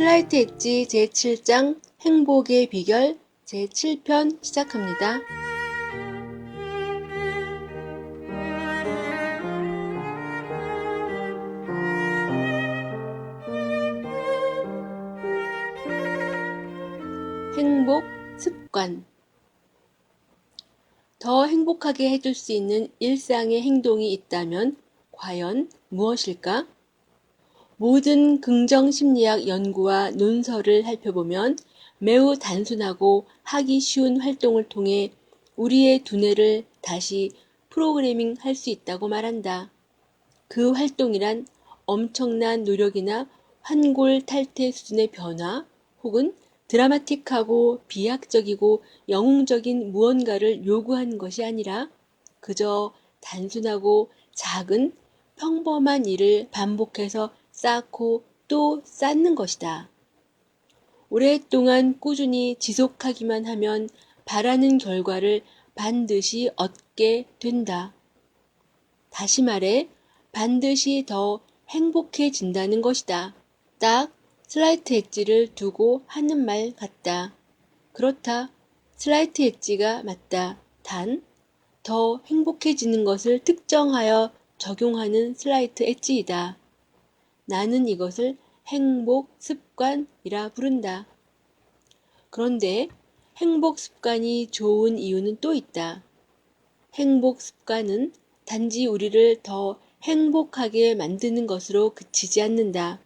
슬라이트 엣지 제7장 행복의 비결 제7편 시작합니다. 행복 습관 더 행복하게 해줄 수 있는 일상의 행동이 있다면 과연 무엇일까? 모든 긍정 심리학 연구와 논설을 살펴보면 매우 단순하고 하기 쉬운 활동을 통해 우리의 두뇌를 다시 프로그래밍 할 수 있다고 말한다. 그 활동이란 엄청난 노력이나 환골 탈태 수준의 변화 혹은 드라마틱하고 비약적이고 영웅적인 무언가를 요구하는 것이 아니라 그저 단순하고 작은 평범한 일을 반복해서 쌓고 또 쌓는 것이다. 오랫동안 꾸준히 지속하기만 하면 바라는 결과를 반드시 얻게 된다. 다시 말해, 반드시 더 행복해진다는 것이다. 딱 슬라이트 엣지를 두고 하는 말 같다. 그렇다. 슬라이트 엣지가 맞다. 단, 더 행복해지는 것을 특정하여 적용하는 슬라이트 엣지이다. 나는 이것을 행복 습관이라 부른다. 그런데 행복 습관이 좋은 이유는 또 있다. 행복 습관은 단지 우리를 더 행복하게 만드는 것으로 그치지 않는다.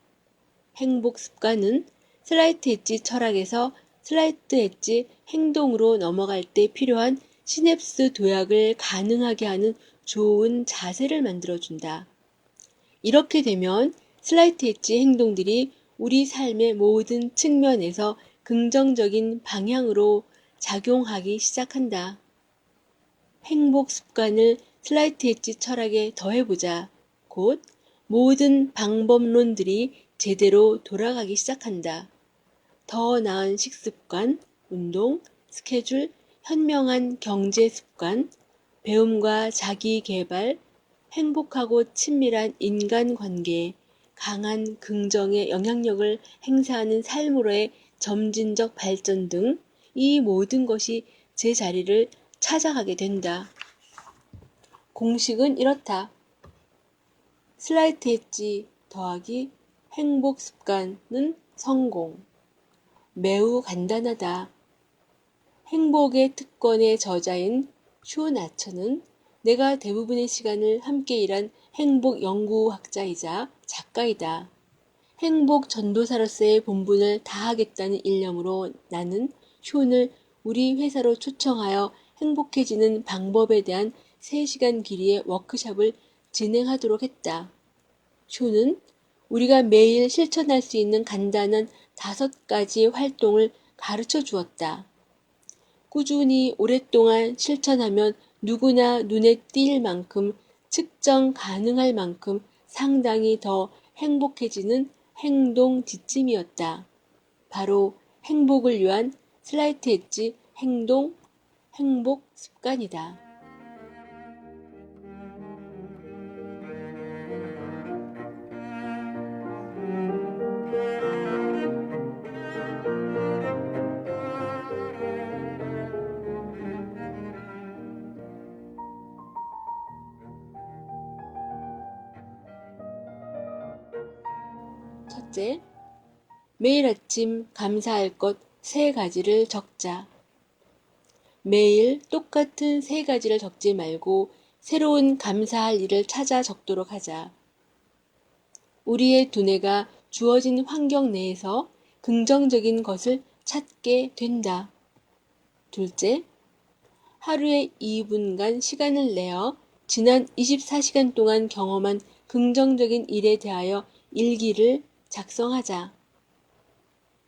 행복 습관은 슬라이트 엣지 철학에서 슬라이트 엣지 행동으로 넘어갈 때 필요한 시냅스 도약을 가능하게 하는 좋은 자세를 만들어준다. 이렇게 되면 슬라이트 엣지 행동들이 우리 삶의 모든 측면에서 긍정적인 방향으로 작용하기 시작한다. 행복 습관을 슬라이트 엣지 철학에 더해보자. 곧 모든 방법론들이 제대로 돌아가기 시작한다. 더 나은 식습관, 운동, 스케줄, 현명한 경제 습관, 배움과 자기 개발, 행복하고 친밀한 인간 관계, 강한 긍정의 영향력을 행사하는 삶으로의 점진적 발전 등 이 모든 것이 제 자리를 찾아가게 된다. 공식은 이렇다. 슬라이트 엣지 더하기 행복 습관은 성공. 매우 간단하다. 행복의 특권의 저자인 슈나처는 내가 대부분의 시간을 함께 일한 행복 연구학자이자 작가이다. 행복 전도사로서의 본분을 다하겠다는 일념으로 나는 쇼을 우리 회사로 초청하여 행복해지는 방법에 대한 3시간 길이의 워크샵을 진행하도록 했다. 쇼는 우리가 매일 실천할 수 있는 간단한 다섯 가지 활동을 가르쳐 주었다. 꾸준히 오랫동안 실천하면 누구나 눈에 띌 만큼 측정 가능할 만큼 상당히 더 행복해지는 행동 지침이었다. 바로 행복을 위한 슬라이트 엣지 행동, 행복 습관이다. 첫째, 매일 아침 감사할 것 세 가지를 적자. 매일 똑같은 세 가지를 적지 말고 새로운 감사할 일을 찾아 적도록 하자. 우리의 두뇌가 주어진 환경 내에서 긍정적인 것을 찾게 된다. 둘째, 하루에 2분간 시간을 내어 지난 24시간 동안 경험한 긍정적인 일에 대하여 일기를 작성하자.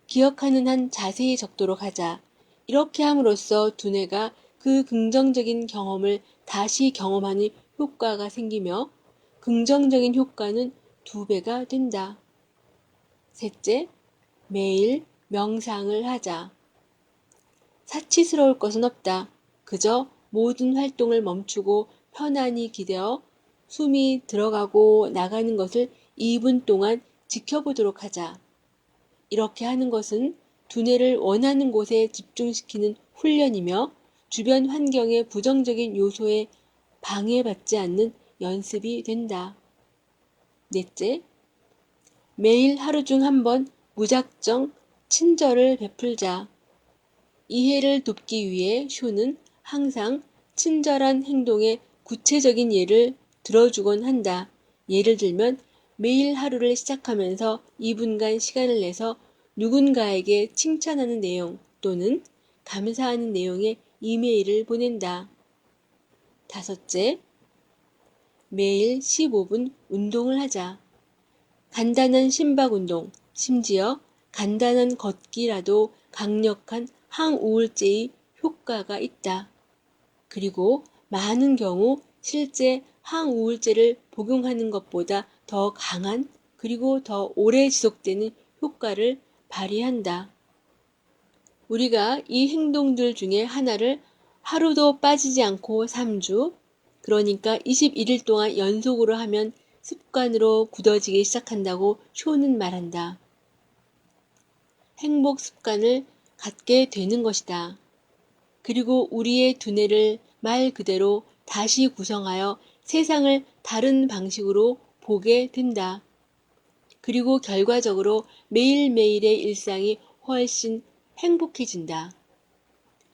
기억하는 한 자세히 적도록 하자. 이렇게 함으로써 두뇌가 그 긍정적인 경험을 다시 경험하는 효과가 생기며 긍정적인 효과는 두 배가 된다. 셋째, 매일 명상을 하자. 사치스러울 것은 없다. 그저 모든 활동을 멈추고 편안히 기대어 숨이 들어가고 나가는 것을 2분 동안 지켜보도록 하자. 이렇게 하는 것은 두뇌를 원하는 곳에 집중시키는 훈련이며 주변 환경의 부정적인 요소에 방해받지 않는 연습이 된다. 넷째, 매일 하루 중 한 번 무작정 친절을 베풀자. 이해를 돕기 위해 쇼는 항상 친절한 행동의 구체적인 예를 들어주곤 한다. 예를 들면 매일 하루를 시작하면서 2분간 시간을 내서 누군가에게 칭찬하는 내용 또는 감사하는 내용의 이메일을 보낸다. 다섯째, 매일 15분 운동을 하자. 간단한 심박 운동, 심지어 간단한 걷기라도 강력한 항우울제의 효과가 있다. 그리고 많은 경우 실제 항우울제를 복용하는 것보다 더 강한 그리고 더 오래 지속되는 효과를 발휘한다. 우리가 이 행동들 중에 하나를 하루도 빠지지 않고 3주, 그러니까 21일 동안 연속으로 하면 습관으로 굳어지기 시작한다고 쇼는 말한다. 행복 습관을 갖게 되는 것이다. 그리고 우리의 두뇌를 말 그대로 다시 구성하여 세상을 다른 방식으로 보게 된다. 그리고 결과적으로 매일매일의 일상이 훨씬 행복해진다.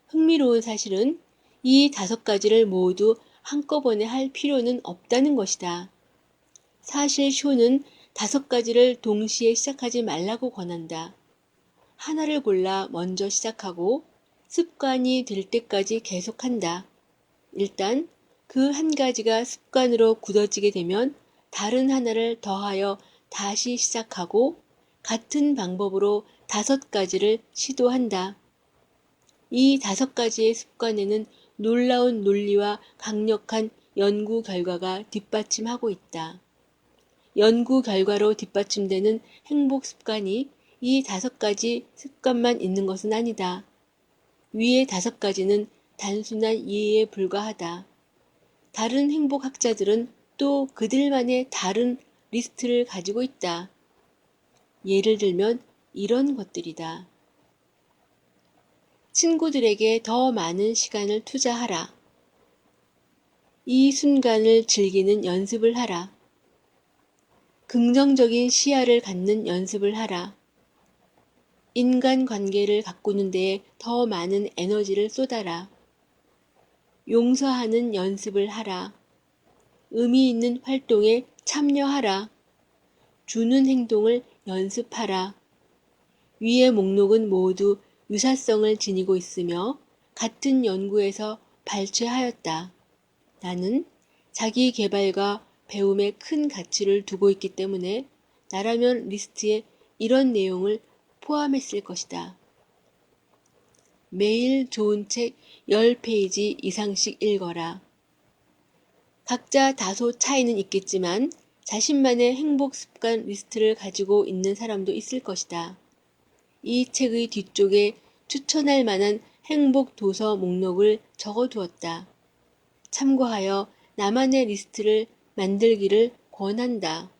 흥미로운 사실은 이 다섯 가지를 모두 한꺼번에 할 필요는 없다는 것이다. 사실 쇼는 다섯 가지를 동시에 시작하지 말라고 권한다. 하나를 골라 먼저 시작하고 습관이 될 때까지 계속한다. 일단 그 한 가지가 습관으로 굳어지게 되면 다른 하나를 더하여 다시 시작하고 같은 방법으로 다섯 가지를 시도한다. 이 다섯 가지의 습관에는 놀라운 논리와 강력한 연구 결과가 뒷받침하고 있다. 연구 결과로 뒷받침되는 행복 습관이 이 다섯 가지 습관만 있는 것은 아니다. 위의 다섯 가지는 단순한 이해에 불과하다. 다른 행복학자들은 또 그들만의 다른 리스트를 가지고 있다. 예를 들면 이런 것들이다. 친구들에게 더 많은 시간을 투자하라. 이 순간을 즐기는 연습을 하라. 긍정적인 시야를 갖는 연습을 하라. 인간 관계를 가꾸는 데에 더 많은 에너지를 쏟아라. 용서하는 연습을 하라. 의미 있는 활동에 참여하라. 주는 행동을 연습하라. 위의 목록은 모두 유사성을 지니고 있으며 같은 연구에서 발췌하였다. 나는 자기 개발과 배움에 큰 가치를 두고 있기 때문에 나라면 리스트에 이런 내용을 포함했을 것이다. 매일 좋은 책 10페이지 이상씩 읽어라. 각자 다소 차이는 있겠지만 자신만의 행복 습관 리스트를 가지고 있는 사람도 있을 것이다. 이 책의 뒤쪽에 추천할 만한 행복 도서 목록을 적어 두었다. 참고하여 나만의 리스트를 만들기를 권한다.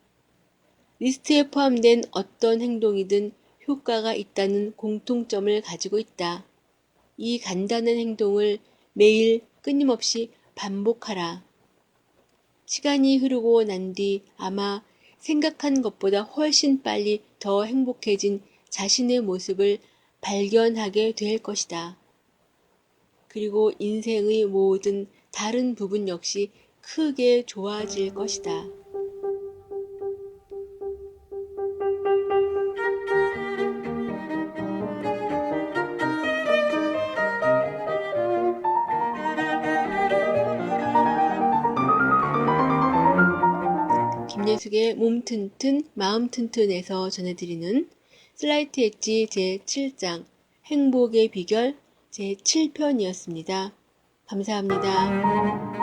리스트에 포함된 어떤 행동이든 효과가 있다는 공통점을 가지고 있다. 이 간단한 행동을 매일 끊임없이 반복하라. 시간이 흐르고 난 뒤 아마 생각한 것보다 훨씬 빨리 더 행복해진 자신의 모습을 발견하게 될 것이다. 그리고 인생의 모든 다른 부분 역시 크게 좋아질 것이다. 김예숙의 몸 튼튼 마음 튼튼에서 전해드리는 슬라이트 엣지 제7장 행복의 비결 제7편이었습니다. 감사합니다.